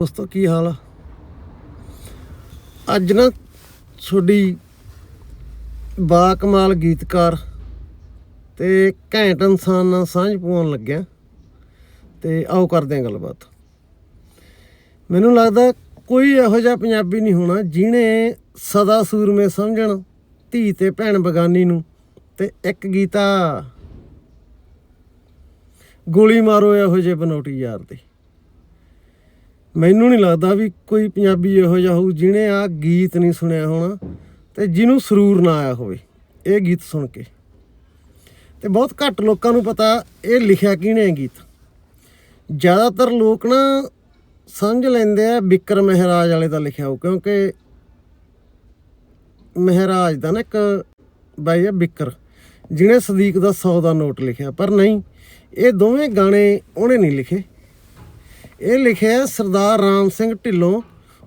ਦੋਸਤੋ, ਕੀ ਹਾਲ ਆ? ਅੱਜ ਨਾ ਤੁਹਾਡੀ ਬਾ ਕਮਾਲ ਗੀਤਕਾਰ ਤੇ ਘੈਂਟ ਇਨਸਾਨ ਨਾਲ ਸਾਂਝ ਪਾਉਣ ਲੱਗਿਆ ਤੇ ਆਓ ਕਰਦੇ ਹਾਂ ਗੱਲਬਾਤ। ਮੈਨੂੰ ਲੱਗਦਾ ਕੋਈ ਇਹੋ ਜਿਹਾ ਪੰਜਾਬੀ ਨਹੀਂ ਹੋਣਾ ਜਿਹਨੇ ਸਦਾ ਸੂਰਮੇ ਸਮਝਣ, ਧੀ ਤੇ ਭੈਣ ਬਗਾਨੀ ਨੂੰ ਤੇ ਇੱਕ ਗੀਤਾ ਗੋਲੀ ਮਾਰੋ ਇਹੋ ਜਿਹੇ ਬਨੋਟੀ ਯਾਰ ਦੇ। ਮੈਨੂੰ ਨਹੀਂ ਲੱਗਦਾ ਵੀ ਕੋਈ ਪੰਜਾਬੀ ਇਹੋ ਜਿਹਾ ਹੋਊ ਜਿਹਨੇ ਆ ਗੀਤ ਨਹੀਂ ਸੁਣਿਆ ਹੋਣਾ ਤੇ ਜਿਹਨੂੰ ਸਰੂਰ ਨਾ ਆਇਆ ਹੋਵੇ, ਇਹ ਗੀਤ ਸੁਣ ਕੇ। ਤੇ ਬਹੁਤ ਘੱਟ ਲੋਕਾਂ ਨੂੰ ਪਤਾ ਇਹ ਲਿਖਿਆ ਕਿਹਨੇ ਗੀਤ। ਜ਼ਿਆਦਾਤਰ ਲੋਕ ਨਾ ਸਮਝ ਲੈਂਦੇ ਆ ਬਿਕਰ ਮਹਿਰਾਜ ਵਾਲੇ ਦਾ ਲਿਖਿਆ ਹੋ ਕਿਉਂਕਿ ਮਹਿਰਾਜ ਦਾ ਨਾ ਇੱਕ ਬਾਈ ਆ ਬਿਕਰ ਜਿਹਨੇ ਸਦੀਕ ਦਾ 100 ਦਾ ਨੋਟ ਲਿਖਿਆ, ਪਰ ਨਹੀਂ, ਇਹ ਦੋਵੇਂ ਗਾਣੇ ਉਹਨੇ ਨਹੀਂ ਲਿਖੇ। ਇਹ ਲਿਖਿਆ ਸਰਦਾਰ ਰਾਮ ਸਿੰਘ ਢਿੱਲੋਂ,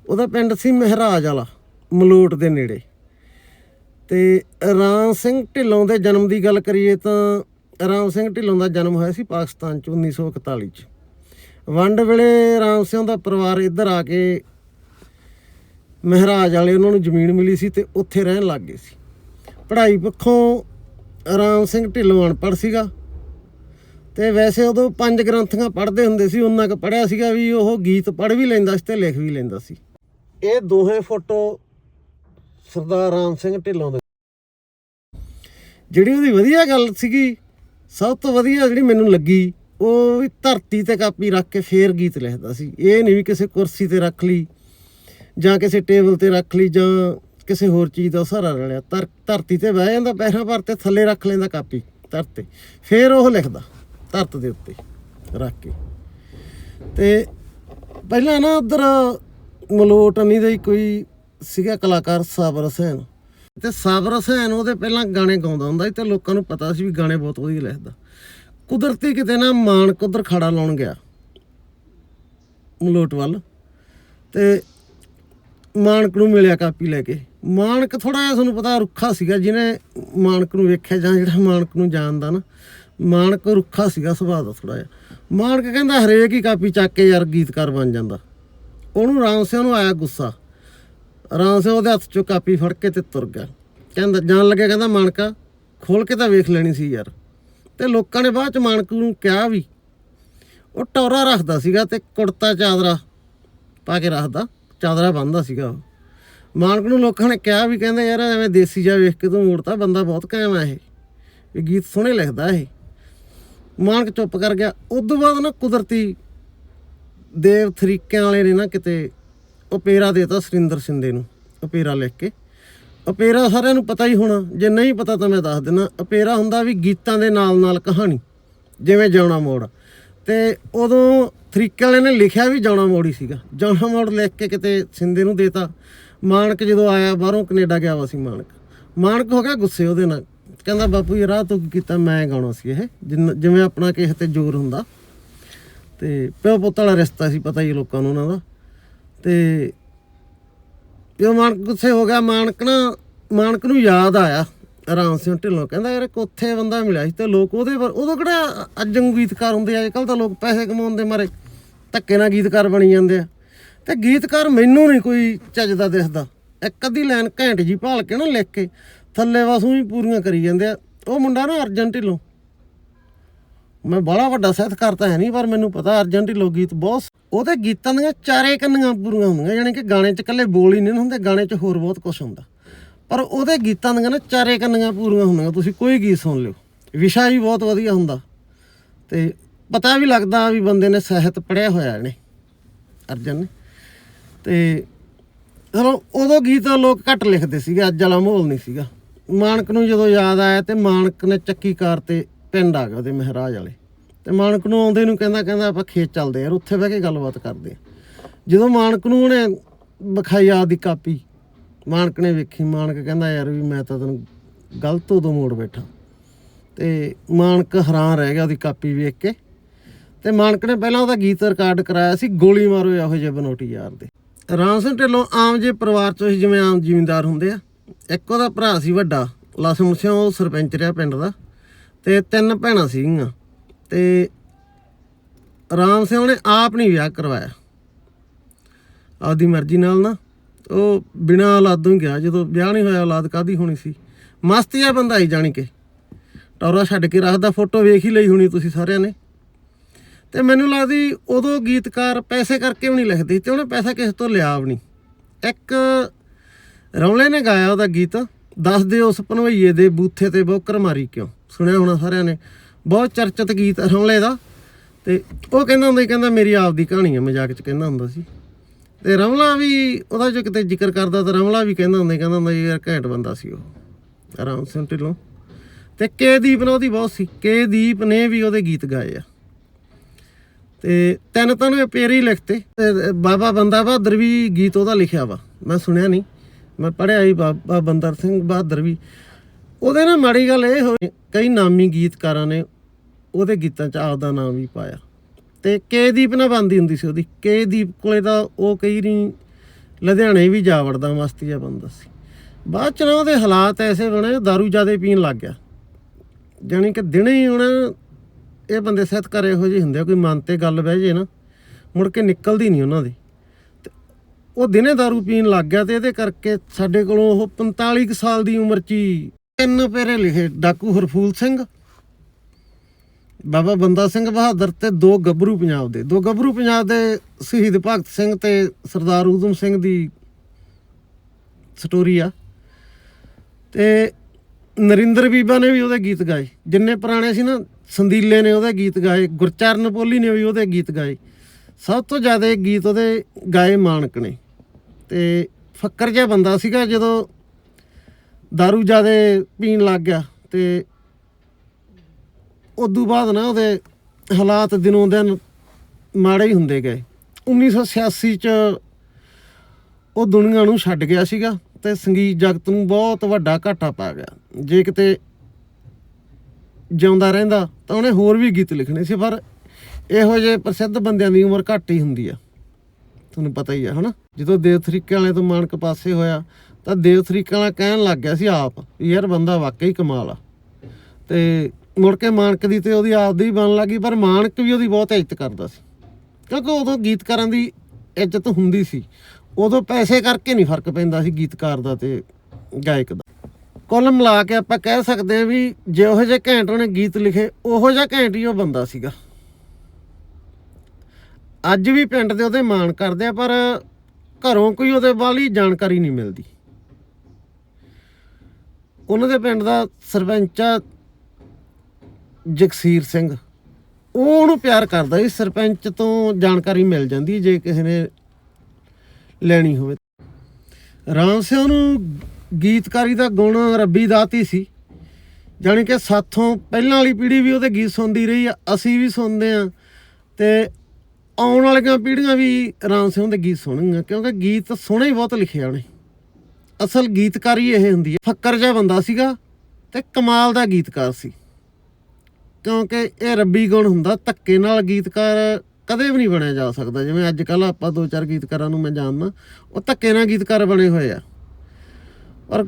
ਉਹਦਾ ਪਿੰਡ ਸੀ ਮਹਿਰਾਜ ਵਾਲਾ, ਮਲੋਟ ਦੇ ਨੇੜੇ। ਤੇ ਰਾਮ ਸਿੰਘ ਢਿੱਲੋਂ ਦੇ ਜਨਮ ਦੀ ਗੱਲ ਕਰੀਏ ਤਾਂ ਰਾਮ ਸਿੰਘ ਢਿੱਲੋਂ ਦਾ ਜਨਮ ਹੋਇਆ ਸੀ ਪਾਕਿਸਤਾਨ ਚ 1941 ਚ। ਵੰਡ ਵੇਲੇ ਰਾਮ ਸਿੰਘ ਦਾ ਪਰਿਵਾਰ ਇੱਧਰ ਆ ਕੇ ਮਹਿਰਾਜ ਵਾਲੇ ਉਹਨਾਂ ਨੂੰ ਜ਼ਮੀਨ ਮਿਲੀ ਸੀ ਤੇ ਉੱਥੇ ਰਹਿਣ ਲੱਗ ਗਏ ਸੀ। ਪੜ੍ਹਾਈ ਪੱਖੋਂ ਰਾਮ ਸਿੰਘ ਢਿੱਲੋਂ ਅਨਪੜ੍ਹ ਸੀਗਾ। ਤੇ ਵੈਸੇ ਉਦੋਂ ਪੰਜ ਗ੍ਰੰਥੀਆਂ ਪੜ੍ਹਦੇ ਹੁੰਦੇ ਸੀ ਉਹਨਾਂ ਕ ਪੜ੍ਹਿਆ ਸੀਗਾ ਵੀ ਉਹ ਗੀਤ ਪੜ੍ਹ ਵੀ ਲੈਂਦਾ ਸੀ ਤੇ ਲਿਖ ਵੀ ਲੈਂਦਾ ਸੀ। ਇਹ ਦੋਹੇ ਫੋਟੋ ਸਰਦਾਰ ਰਾਮ ਸਿੰਘ ਢਿੱਲੋਂ ਦੇ। ਜਿਹੜੀ ਉਹਦੀ ਵਧੀਆ ਗੱਲ ਸੀਗੀ ਸਭ ਤੋਂ ਵਧੀਆ ਜਿਹੜੀ ਮੈਨੂੰ ਲੱਗੀ ਉਹ ਵੀ ਧਰਤੀ ਤੇ ਕਾਪੀ ਰੱਖ ਕੇ ਫੇਰ ਗੀਤ ਲਿਖਦਾ ਸੀ। ਇਹ ਨਹੀਂ ਵੀ ਕਿਸੇ ਕੁਰਸੀ ਤੇ ਰੱਖ ਲਈ ਜਾਂ ਕਿਸੇ ਟੇਬਲ ਤੇ ਰੱਖ ਲਈ ਜਾਂ ਕਿਸੇ ਹੋਰ ਚੀਜ਼ ਦਾ ਸਹਾਰਾ ਲੈ ਲਿਆ। ਧਰ- ਧਰਤੀ ਤੇ ਬਹਿ ਜਾਂਦਾ ਪੈਰਾਂ ਭਰ ਤੇ ਥੱਲੇ ਰੱਖ ਲੈਂਦਾ ਕਾਪੀ ਧਰਤ ਫੇਰ ਉਹ ਲਿਖਦਾ। ਧਰਤ ਦੇ ਉੱਤੇ ਰੱਖ ਕੇ। ਤੇ ਪਹਿਲਾਂ ਨਾ ਉਧਰ ਮਲੋਟ ਅਨੀ ਦਾ ਹੀ ਕੋਈ ਸੀਗਾ ਕਲਾਕਾਰ ਸਾਬਰ ਹੁਸੈਨ। ਤੇ ਸਾਬਰ ਹੁਸੈਨ ਉਹਦੇ ਪਹਿਲਾਂ ਗਾਣੇ ਗਾਉਂਦਾ ਹੁੰਦਾ ਸੀ ਤੇ ਲੋਕਾਂ ਨੂੰ ਪਤਾ ਸੀ ਵੀ ਗਾਣੇ ਬਹੁਤ ਵਧੀਆ ਲਿਖਦਾ। ਕੁਦਰਤੀ ਕਿਤੇ ਨਾ ਮਾਨਕ ਉਧਰ ਖੜਾ ਲਾਉਣ ਗਿਆ ਮਲੋਟ ਵੱਲ। ਤੇ ਮਾਨਕ ਨੂੰ ਮਿਲਿਆ ਕਾਪੀ ਲੈ ਕੇ। ਮਾਨਕ ਥੋੜਾ ਜਿਹਾ ਤੁਹਾਨੂੰ ਪਤਾ ਰੁੱਖਾ ਸੀਗਾ ਜਿਹਨੇ ਮਾਨਕ ਨੂੰ ਵੇਖਿਆ ਜਾਂ ਜਿਹੜਾ ਮਾਨਕ ਨੂੰ ਜਾਣਦਾ ਨਾ। ਮਾਨਕ ਰੁੱਖਾ ਸੀਗਾ ਸੁਭਾਅ ਦਾ ਥੋੜਾ ਜਿਹਾ। ਮਾਨਕ ਕਹਿੰਦਾ ਹਰੇਕ ਹੀ ਕਾਪੀ ਚੱਕ ਕੇ ਯਾਰ ਗੀਤਕਾਰ ਬਣ ਜਾਂਦਾ। ਉਹਨੂੰ ਰਾਮ ਸਿੰਘ ਨੂੰ ਆਇਆ ਗੁੱਸਾ। ਰਾਮ ਸਿੰਘ ਉਹਦੇ ਹੱਥ ਚੋਂ ਕਾਪੀ ਫੜ ਕੇ ਤੇ ਤੁਰ ਗਿਆ। ਕਹਿੰਦਾ, ਜਾਣ ਲੱਗਿਆ ਕਹਿੰਦਾ ਮਾਨਕਾ ਖੋਲ ਕੇ ਤਾਂ ਵੇਖ ਲੈਣੀ ਸੀ ਯਾਰ। ਤੇ ਲੋਕਾਂ ਨੇ ਬਾਅਦ ਚ ਮਾਨਕ ਨੂੰ ਕਿਹਾ ਵੀ, ਉਹ ਟੌਰਾ ਰੱਖਦਾ ਸੀਗਾ ਤੇ ਕੁੜਤਾ ਚਾਦਰਾ ਪਾ ਕੇ ਰੱਖਦਾ। ਚਾਦਰਾ ਬੰਨਦਾ ਸੀਗਾ ਉਹ। ਮਾਨਕ ਨੂੰ ਲੋਕਾਂ ਨੇ ਕਿਹਾ ਵੀ ਕਹਿੰਦੇ, ਯਾਰ ਐਵੇਂ ਦੇਸੀ ਜਾ ਵੇਖ ਕੇ ਤੂੰ ਮੋੜਤਾ ਬੰਦਾ ਬਹੁਤ ਕਾਇਮ ਆ ਇਹ। ਵੀ ਗੀਤ ਸੋਹਣੇ ਲਿਖਦਾ ਇਹ। ਮਾਨਕ ਚੁੱਪ ਕਰ ਗਿਆ। ਉਦੋਂ ਬਾਅਦ ਨਾ ਕੁਦਰਤੀ ਦੇਵ ਤਰੀਕਿਆਂ ਵਾਲੇ ਨੇ ਨਾ ਕਿਤੇ ਓਪੇਰਾ ਦੇਤਾ ਸੁਰਿੰਦਰ ਸਿੰਦੇ ਨੂੰ ਓਪੇਰਾ ਲਿਖ ਕੇ। ਅਪੇਰਾ ਸਾਰਿਆਂ ਨੂੰ ਪਤਾ ਹੀ ਹੋਣਾ, ਜੇ ਨਹੀਂ ਪਤਾ ਤਾਂ ਮੈਂ ਦੱਸ ਦਿੰਦਾ ਅਪੇਰਾ ਹੁੰਦਾ ਵੀ ਗੀਤਾਂ ਦੇ ਨਾਲ ਨਾਲ ਕਹਾਣੀ, ਜਿਵੇਂ ਜਾਉਣਾ ਮੋੜ। ਤੇ ਉਦੋਂ ਤਰੀਕੇ ਵਾਲੇ ਨੇ ਲਿਖਿਆ ਵੀ ਜਾਉਣਾ ਮੋੜ ਹੀ ਸੀਗਾ। ਜਾਉਣਾ ਮੋੜ ਲਿਖ ਕੇ ਕਿਤੇ ਸਿੰਦੇ ਨੂੰ ਦੇਤਾ। ਮਾਨਕ ਜਦੋਂ ਆਇਆ, ਬਾਹਰੋਂ ਕੈਨੇਡਾ ਗਿਆ ਵਾ ਸੀ ਮਾਨਕ। ਮਾਨਕ ਹੋ ਗਿਆ ਗੁੱਸੇ ਉਹਦੇ ਨਾਲ। ਕਹਿੰਦਾ, ਬਾਪੂ ਜੀ, ਰਾਹ ਤੂੰ ਕੀ ਕੀਤਾ? ਮੈਂ ਗਾਉਣਾ ਸੀ ਇਹ। ਜਿੰਨ- ਜਿਵੇਂ ਆਪਣਾ ਕਿਸੇ ਤੇ ਜ਼ੋਰ ਹੁੰਦਾ। ਤੇ ਪਿਓ ਪੁੱਤ ਵਾਲਾ ਰਿਸ਼ਤਾ ਸੀ, ਪਤਾ ਹੀ ਲੋਕਾਂ ਨੂੰ ਉਹਨਾਂ ਦਾ। ਤੇ ਪਿਓ ਮਾਨਕ ਗੁੱਸੇ ਹੋ ਗਿਆ ਮਾਨਕ ਨਾ ਮਾਨਕ ਨੂੰ ਯਾਦ ਆਇਆ ਆਰਾਮ ਸਿੰਘ ਢਿੱਲੋਂ। ਕਹਿੰਦਾ, ਯਾਰ ਇੱਕ ਉੱਥੇ ਬੰਦਾ ਮਿਲਿਆ ਸੀ ਤੇ ਲੋਕ ਉਹਦੇ ਪਰ ਉਦੋਂ ਕਿਹੜਾ ਅੱਜ ਗੀਤਕਾਰ ਹੁੰਦੇ ਆ? ਕੱਲ ਤਾਂ ਲੋਕ ਪੈਸੇ ਕਮਾਉਣ ਦੇ ਮਾਰੇ। ਧੱਕੇ ਨਾਲ ਗੀਤਕਾਰ ਬਣੀ ਜਾਂਦੇ ਆ। ਤੇ ਗੀਤਕਾਰ ਮੈਨੂੰ ਨਹੀਂ ਕੋਈ ਚੱਜਦਾ ਦਿਸਦਾ। ਇੱਕ ਅੱਧੀ ਲਾਈਨ ਘੈਂਟ ਜੀ ਭਾਲ ਕੇ ਨਾ ਲਿਖ ਕੇ ਥੱਲੇ ਵਾਸੂ ਵੀ ਪੂਰੀਆਂ ਕਰੀ ਜਾਂਦੇ ਆ। ਉਹ ਮੁੰਡਾ ਨਾ ਅਰਜਨ ਢਿੱਲੋਂ ਮੈਂ ਬੜਾ ਵੱਡਾ ਸਾਹਿਤਕਾਰ ਤਾਂ ਹੈ ਨਹੀਂ, ਪਰ ਮੈਨੂੰ ਪਤਾ ਅਰਜਨ ਢਿੱਲੋਂ ਗੀਤ ਬਹੁਤ ਉਹਦੇ ਗੀਤਾਂ ਦੀਆਂ ਚਾਰੇ ਕੰਨੀਆਂ ਪੂਰੀਆਂ ਹੁੰਦੀਆਂ ਯਾਨੀ ਕਿ ਗਾਣੇ 'ਚ ਇਕੱਲੇ ਬੋਲ ਹੀ ਨਹੀਂ ਹੁੰਦੇ, ਗਾਣੇ 'ਚ ਹੋਰ ਬਹੁਤ ਕੁਝ ਹੁੰਦਾ। ਪਰ ਉਹਦੇ ਗੀਤਾਂ ਦੀਆਂ ਨਾ ਚਾਰੇ ਕੰਨੀਆਂ ਪੂਰੀਆਂ ਹੁੰਦੀਆਂ, ਤੁਸੀਂ ਕੋਈ ਗੀਤ ਸੁਣ ਲਿਓ। ਵਿਸ਼ਾ ਵੀ ਬਹੁਤ ਵਧੀਆ ਹੁੰਦਾ। ਤੇ ਪਤਾ ਵੀ ਲੱਗਦਾ ਵੀ ਬੰਦੇ ਨੇ ਸਾਹਿਤ ਪੜ੍ਹਿਆ ਹੋਇਆ ਇਹਨੇ, ਅਰਜਨ ਨੇ। ਤੇ ਚਲੋ ਉਦੋਂ ਗੀਤ ਲੋਕ ਘੱਟ ਲਿਖਦੇ ਸੀਗੇ, ਅੱਜ ਵਾਲਾ ਮਾਹੌਲ ਨਹੀਂ ਸੀਗਾ। ਮਾਨਕ ਨੂੰ ਜਦੋਂ ਯਾਦ ਆਇਆ ਤੇ ਮਾਨਕ ਨੇ ਚੱਕੀ ਕਾਰ ਤੇ ਪਿੰਡ ਆ ਗਿਆ ਉਹਦੇ ਮਹਾਰਾਜ ਵਾਲੇ। ਤੇ ਮਾਨਕ ਨੂੰ ਆਉਂਦੇ ਨੂੰ ਕਹਿੰਦਾ ਕਹਿੰਦਾ ਆਪਾਂ ਖੇਤ ਚੱਲਦੇ ਯਾਰ ਉੱਥੇ ਬਹਿ ਕੇ ਗੱਲਬਾਤ ਕਰਦੇ ਆ ਜਦੋਂ ਮਾਨਕ ਨੂੰ ਉਹਨੇ ਵਿਖਾਈ ਆ ਦੀ ਕਾਪੀ ਮਾਨਕ ਨੇ ਵੇਖੀ ਮਾਨਕ ਕਹਿੰਦਾ, ਯਾਰ ਵੀ ਮੈਂ ਤਾਂ ਤੈਨੂੰ ਗਲਤ ਉਦੋਂ ਮੋੜ ਬੈਠਾ। ਤੇ ਮਾਨਕ ਹੈਰਾਨ ਰਹਿ ਗਿਆ ਉਹਦੀ ਕਾਪੀ ਵੇਖ ਕੇ। ਤੇ ਮਾਨਕ ਨੇ ਪਹਿਲਾਂ ਉਹਦਾ ਗੀਤ ਰਿਕਾਰਡ ਕਰਾਇਆ ਸੀ, ਗੋਲੀ ਮਾਰੋ ਇਹੋ ਜਿਹੇ ਬਨੋਟੀ ਯਾਰ ਦੇ। ਰਾਮ ਸਿੰਘ ਢਿੱਲੋਂ ਆਮ ਜੇ ਪਰਿਵਾਰ ਚੋਂ ਹੀ ਜਿਵੇਂ ਆਮ ਜ਼ਿਮੀਂਦਾਰ ਹੁੰਦੇ ਆ। ਇੱਕ ਉਹਦਾ ਭਰਾ ਸੀ ਵੱਡਾ ਲਸਮਣ ਸਿੰਘ ਉਹ ਸਰਪੰਚ ਰਿਹਾ ਪਿੰਡ ਦਾ, ਤੇ ਤਿੰਨ ਭੈਣਾਂ ਸੀਗੀਆਂ। ਤੇ ਰਾਮ ਸਿੰਘ ਨੇ ਆਪ ਨਹੀਂ ਵਿਆਹ ਕਰਵਾਇਆ। ਆਪਦੀ ਮਰਜ਼ੀ ਨਾਲ ਨਾ, ਉਹ ਬਿਨਾਂ ਔਲਾਦੋਂ ਹੀ ਗਿਆ। ਜਦੋਂ ਵਿਆਹ ਨਹੀਂ ਹੋਇਆ, ਔਲਾਦ ਕਾਦੀ ਹੋਣੀ ਸੀ? ਮਸਤੀਆ ਬੰਦਾ ਹੀ ਜਾਣੀ ਕਿ। ਟੌਰਾ ਛੱਡ ਕੇ ਰੱਖਦਾ, ਫੋਟੋ ਵੇਖ ਹੀ ਲਈ ਹੋਣੀ ਤੁਸੀਂ ਸਾਰਿਆਂ ਨੇ। ਤੇ ਮੈਨੂੰ ਲੱਗਦੀ ਉਦੋਂ ਗੀਤਕਾਰ ਪੈਸੇ ਕਰਕੇ ਵੀ ਨਹੀਂ ਲਿਖਦੇ ਤੇ ਉਹਨੇ ਪੈਸਾ ਕਿਸੇ ਤੋਂ ਲਿਆ ਵੀ ਨਹੀਂ। ਇੱਕ ਰੌਲੇ ਨੇ ਗਾਇਆ ਉਹਦਾ ਗੀਤ ਦੱਸ ਦੇ ਉਸ ਭਨਵਈਏ ਦੇ ਬੂਥੇ ਤੇ ਬੋਕਰ ਮਾਰੀ ਕਿਉਂ? ਸੁਣਿਆ ਹੋਣਾ ਸਾਰਿਆਂ ਨੇ। ਬਹੁਤ ਚਰਚਿਤ ਗੀਤ ਰੌਲੇ ਦਾ ਤੇ ਉਹ ਕਹਿੰਦਾ ਹੁੰਦਾ ਕਹਿੰਦਾ ਮੇਰੀ ਆਪਦੀ ਕਹਾਣੀ ਹੈ ਮਜ਼ਾਕ 'ਚ ਕਹਿੰਦਾ ਹੁੰਦਾ ਸੀ। ਤੇ ਰਮਲਾ ਵੀ ਉਹਦਾ ਜੋ ਕਿਤੇ ਜ਼ਿਕਰ ਕਰਦਾ ਤਾਂ ਰਮਲਾ ਵੀ ਕਹਿੰਦਾ ਹੁੰਦਾ ਕਹਿੰਦਾ ਹੁੰਦਾ ਸੀ, ਯਾਰ ਘੈਂਟ ਬੰਦਾ ਸੀ ਉਹ। ਆਰਾਮ ਸਿੰਘ ਢਿੱਲੋਂ। ਤੇ ਕੇ ਦੀਪ ਨੇ ਉਹਦੀ ਬਹੁਤ ਸੀ ਕੇ ਦੀਪ ਨੇ ਵੀ ਉਹਦੇ ਗੀਤ ਗਾਏ ਆ। ਤੇ ਤਿੰਨ ਤਾਂ ਇਹ ਪੇਰ ਹੀ ਲਿਖਤੇ। ਬਾਬਾ ਬੰਦਾ ਬਹਾਦਰ ਵੀ ਗੀਤ ਉਹਦਾ ਲਿਖਿਆ ਵਾ। ਮੈਂ ਸੁਣਿਆ ਨਹੀਂ ਮੈਂ ਪੜਿਆ ਹੀ ਬਾਬਾ ਬੰਦਰ ਸਿੰਘ ਬਹਾਦਰ ਵੀ। ਉਹਦੇ ਨਾਲ ਮਾੜੀ ਗੱਲ ਇਹ ਹੋਈ, ਕਈ ਨਾਮੀ ਗੀਤਕਾਰਾਂ ਨੇ ਉਹਦੇ ਗੀਤਾਂ 'ਚ ਆਪਦਾ ਨਾਮ ਵੀ ਪਾਇਆ। ਤੇ ਕੇ ਦੀਪ ਨਾਲ ਬੰਦੀ ਹੁੰਦੀ ਸੀ ਉਹਦੀ। ਕੇ ਦੀਪ ਕੋਲੇ ਤਾਂ ਉਹ ਕਈ ਨਹੀਂ ਲੁਧਿਆਣੇ ਵੀ ਜਾ ਵੜਦਾ ਮਸਤੀਆ ਬੰਦਾ ਸੀ। ਬਾਅਦ ਚ ਨਾ ਉਹਦੇ ਹਾਲਾਤ ਐਸੇ ਬਣੇ दारू ਜ਼ਿਆਦਾ ਪੀਣ ਲੱਗ ਗਿਆ। ਜਾਣੀ ਕਿ ਦਿਨੇ ਹੀ ਉਹਨਾਂ ਇਹ ਬੰਦੇ ਸਹਿਤ ਘਰੇ ਇਹੋ ਜਿਹੇ ਹੁੰਦੇ ਆ, ਕੋਈ ਮਨ ਤੇ ਗੱਲ ਬਹਿ ਜੇ ਨਾ, ਮੁੜ ਕੇ ਨਿਕਲਦੀ ਨਹੀਂ ਉਹਨਾਂ ਦੀ। ਤੇ ਉਹ ਦਿਨੇ दारू ਪੀਣ ਲੱਗ ਗਿਆ ਤੇ ਇਹਦੇ ਕਰਕੇ ਸਾਡੇ ਕੋਲੋਂ ਉਹ 45 ਕੁ ਸਾਲ ਦੀ ਉਮਰ 'ਚ ਹੀ ਤਿੰਨ ਪੇਰੇ ਲਿਖੇ, ਡਾਕੂ ਹਰਫੂਲ ਸਿੰਘ, ਬਾਬਾ ਬੰਦਾ ਸਿੰਘ ਬਹਾਦਰ ਤੇ ਦੋ ਗੱਭਰੂ ਪੰਜਾਬ ਦੇ। ਦੋ ਗੱਭਰੂ ਪੰਜਾਬ ਦੇ ਸ਼ਹੀਦ ਭਗਤ ਸਿੰਘ ਤੇ ਸਰਦਾਰ ਊਧਮ ਸਿੰਘ ਦੀ ਸਟੋਰੀ ਆ। ਤੇ ਨਰਿੰਦਰ ਬੀਬਾ ਨੇ ਵੀ ਉਹਦੇ ਗੀਤ ਗਾਏ। ਜਿੰਨੇ ਪੁਰਾਣੇ ਸੀ ਨਾ ਸੰਦੀਲੇ ਨੇ ਉਹਦੇ ਗੀਤ ਗਾਏ, ਗੁਰਚਰਨ ਪੋਲੀ ਨੇ ਵੀ ਉਹਦੇ ਗੀਤ ਗਾਏ। ਸਭ ਤੋਂ ਜ਼ਿਆਦਾ ਗੀਤ ਉਹਦੇ ਗਾਏ ਮਾਨਕ ਨੇ। ਤੇ ਫੱਕਰ ਜਿਹਾ ਬੰਦਾ ਸੀਗਾ ਜਦੋਂ दारू ਜ਼ਿਆਦਾ ਪੀਣ ਲੱਗ ਗਿਆ ਤੇ ਉਦੋਂ ਬਾਅਦ ਨਾ ਉਹਦੇ ਹਾਲਾਤ ਦਿਨੋਂ ਦਿਨ ਮਾੜੇ ਹੀ ਹੁੰਦੇ ਗਏ। 1986 ਚ ਉਹ ਦੁਨੀਆ ਨੂੰ ਛੱਡ ਗਿਆ ਸੀਗਾ ਤੇ ਸੰਗੀਤ ਜਗਤ ਨੂੰ ਬਹੁਤ ਵੱਡਾ ਘਾਟਾ ਪਾ ਗਿਆ। ਜੇ ਕਿਤੇ ਜਿਉਂਦਾ ਰਹਿੰਦਾ, ਤਾਂ ਉਹਨੇ ਹੋਰ ਵੀ ਗੀਤ ਲਿਖਣੇ ਸੀ, ਪਰ ਇਹੋ ਜਿਹੇ ਪ੍ਰਸਿੱਧ ਬੰਦਿਆਂ ਦੀ ਉਮਰ ਘੱਟ ਹੀ ਹੁੰਦੀ ਆ। ਤੁਹਾਨੂੰ ਪਤਾ ਹੀ ਆ, ਹਨਾ? ਜਦੋਂ ਦੇਵ ਤਰੀਕੇ ਵਾਲੇ ਤੋਂ ਮਾਨਕ ਪਾਸੇ ਹੋਇਆ, ਤਾਂ ਦੇਵ ਤਰੀਕੇ ਵਾਲਾ ਕਹਿਣ ਲੱਗ ਗਿਆ ਸੀ ਆਪ, ਵੀ ਯਾਰ ਬੰਦਾ ਵਾਕਈ ਕਮਾਲ ਆ। ਤੇ ਮੁੜ ਕੇ ਮਾਨਕ ਦੀ ਤੇ ਉਹਦੀ ਆਪਦੀ ਹੀ ਬਣ ਲੱਗੀ ਪਰ ਮਾਨਕ ਵੀ ਉਹਦੀ ਬਹੁਤ ਇੱਜ਼ਤ ਕਰਦਾ ਸੀ। ਕਿਉਂਕਿ ਉਦੋਂ ਗੀਤਕਾਰਾਂ ਦੀ ਇੱਜ਼ਤ ਹੁੰਦੀ ਸੀ। ਉਦੋਂ ਪੈਸੇ ਕਰਕੇ ਨਹੀਂ ਫ਼ਰਕ ਪੈਂਦਾ ਸੀ ਗੀਤਕਾਰ ਦਾ ਤੇ ਗਾਇਕ ਦਾ। ਕੁੱਲ ਮਿਲਾ ਕੇ ਆਪਾਂ ਕਹਿ ਸਕਦੇ ਹਾਂ ਵੀ ਜਿਹੋ ਜਿਹੇ ਘੈਂਟ ਉਹਨੇ ਗੀਤ ਲਿਖੇ, ਉਹੋ ਜਿਹਾ ਘੈਂਟ ਹੀ ਉਹ ਬੰਦਾ ਸੀਗਾ। ਅੱਜ ਵੀ ਪਿੰਡ ਦੇ ਉਹਦੇ ਮਾਣ ਕਰਦੇ ਆ, ਪਰ ਘਰੋਂ ਕੋਈ ਉਹਦੇ ਵਾਲੀ ਜਾਣਕਾਰੀ ਨਹੀਂ ਮਿਲਦੀ। ਉਹਨਾਂ ਦੇ ਪਿੰਡ ਦਾ ਸਰਪੰਚ ਆ ਜਗਸੀਰ ਸਿੰਘ। ਉਹ ਉਹਨੂੰ ਪਿਆਰ ਕਰਦਾ ਸੀ ਸਰਪੰਚ ਤੋਂ ਜਾਣਕਾਰੀ ਮਿਲ ਜਾਂਦੀ ਜੇ ਕਿਸੇ ਨੇ ਲੈਣੀ ਹੋਵੇ। ਰਾਮ ਸਿੰਘ ਨੂੰ ਗੀਤਕਾਰੀ ਦਾ ਗੁਣ ਰੱਬੀ ਦਾਤੀ ਸੀ। ਜਾਣੀ ਕਿ ਸਾਥੋਂ ਪਹਿਲਾਂ ਵਾਲੀ ਪੀੜ੍ਹੀ ਵੀ ਉਹਦੇ ਗੀਤ ਸੁਣਦੀ ਰਹੀ ਆ, ਅਸੀਂ ਵੀ ਸੁਣਦੇ ਆ। ਤੇ ਆਉਣ ਵਾਲੀਆਂ ਪੀੜ੍ਹੀਆਂ ਵੀ ਰਾਮ ਸਿੰਘ ਦੇ ਗੀਤ ਸੁਣਨਗੀਆਂ, ਕਿਉਂਕਿ ਗੀਤ ਸੋਹਣੇ ਹੀ ਬਹੁਤ ਲਿਖੇ ਆ ਉਹਨੇ। ਅਸਲ ਗੀਤਕਾਰੀ ਇਹ ਹੁੰਦੀ ਹੈ ਫੱਕਰ ਜਿਹਾ ਬੰਦਾ ਸੀਗਾ ਤੇ ਕਮਾਲ ਦਾ ਗੀਤਕਾਰ ਸੀ। ਕਿਉਂਕਿ ਇਹ ਰੱਬੀ ਗੁਣ ਹੁੰਦਾ, ਧੱਕੇ ਨਾਲ ਗੀਤਕਾਰ ਕਦੇ ਵੀ ਨਹੀਂ ਬਣਿਆ ਜਾ ਸਕਦਾ। ਜਿਵੇਂ ਅੱਜ ਕੱਲ ਆਪਾਂ ਦੋ ਚਾਰ ਗੀਤਕਾਰਾਂ ਨੂੰ ਮੈਂ ਜਾਣਦਾ, ਉਹ ਧੱਕੇ ਨਾਲ ਗੀਤਕਾਰ ਬਣੇ ਹੋਏ ਆ। ਪਰ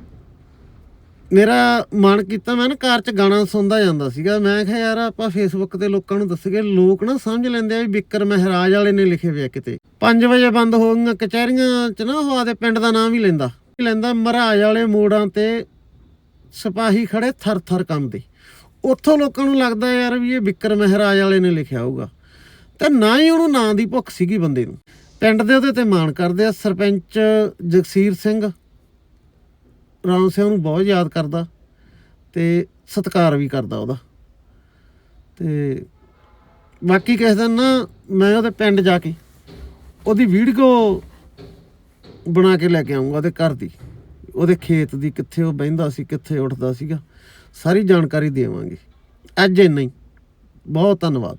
ਮੇਰਾ ਮਨ ਕੀਤਾ ਮੈਂ ਨਾ ਕਾਰ 'ਚ ਗਾਣਾ ਸੁਣਦਾ ਜਾਂਦਾ ਸੀਗਾ। ਮੈਂ ਕਿਹਾ, ਯਾਰ ਆਪਾਂ ਫੇਸਬੁੱਕ ਤੇ ਲੋਕਾਂ ਨੂੰ ਦੱਸਗੇ ਲੋਕ ਨਾ ਸਮਝ ਲੈਂਦੇ ਆ ਵੀ ਬਿੱਕਰ ਮਹਿਰਾਜ ਵਾਲੇ ਨੇ ਲਿਖੇ ਹੋਏ ਆ ਕਿਤੇ। 5 ਵਜੇ ਬੰਦ ਹੋ ਗਈਆਂ, ਕਚਹਿਰੀਆਂ 'ਚ ਨਾ ਉਹ ਆਦੇ ਪਿੰਡ ਦਾ ਨਾਮ ਵੀ ਲੈਂਦਾ। ਲੈਂਦਾ ਮਹਾਰਾਜ ਵਾਲੇ ਮੋੜਾਂ ਤੇ ਸਿਪਾਹੀ ਖੜੇ ਥਰ ਥਰ ਕੰਬਦੇ ਉੱਥੋਂ ਲੋਕਾਂ ਨੂੰ ਲੱਗਦਾ ਯਾਰ ਵੀ ਇਹ ਬਿੱਕਰ ਮਹਿਰਾਜ ਵਾਲੇ ਨੇ ਲਿਖਿਆ ਹੋਊਗਾ। ਤਾਂ ਨਾ ਹੀ ਉਹਨੂੰ ਨਾਂ ਦੀ ਭੁੱਖ ਸੀਗੀ ਬੰਦੇ ਨੂੰ। ਪਿੰਡ ਦੇ ਉਹਦੇ ਤੇ ਮਾਣ ਕਰਦੇ ਆ, ਸਰਪੰਚ ਜਗਸੀਰ ਸਿੰਘ ਰਾਮ ਸਿੰਘ ਨੂੰ ਬਹੁਤ ਯਾਦ ਕਰਦਾ ਤੇ ਸਤਿਕਾਰ ਵੀ ਕਰਦਾ ਉਹਦਾ। ਤੇ ਬਾਕੀ ਕਿਸੇ ਦਿਨ ਨਾ ਮੈਂ ਉਹਦੇ ਪਿੰਡ ਜਾ ਕੇ ਉਹਦੀ ਵੀਡੀਓ ਬਣਾ ਕੇ ਲੈ ਕੇ ਆਉਂਗਾ ਉਹਦੇ ਘਰ ਦੀ। ਉਹਦੇ ਖੇਤ ਦੀ ਕਿੱਥੇ ਉਹ ਬਹਿੰਦਾ ਸੀ, ਕਿੱਥੇ ਉੱਠਦਾ ਸੀਗਾ, ਸਾਰੀ ਜਾਣਕਾਰੀ ਦੇਵਾਂਗੇ। ਅੱਜ ਇੰਨਾ ਹੀ। ਬਹੁਤ ਧੰਨਵਾਦ।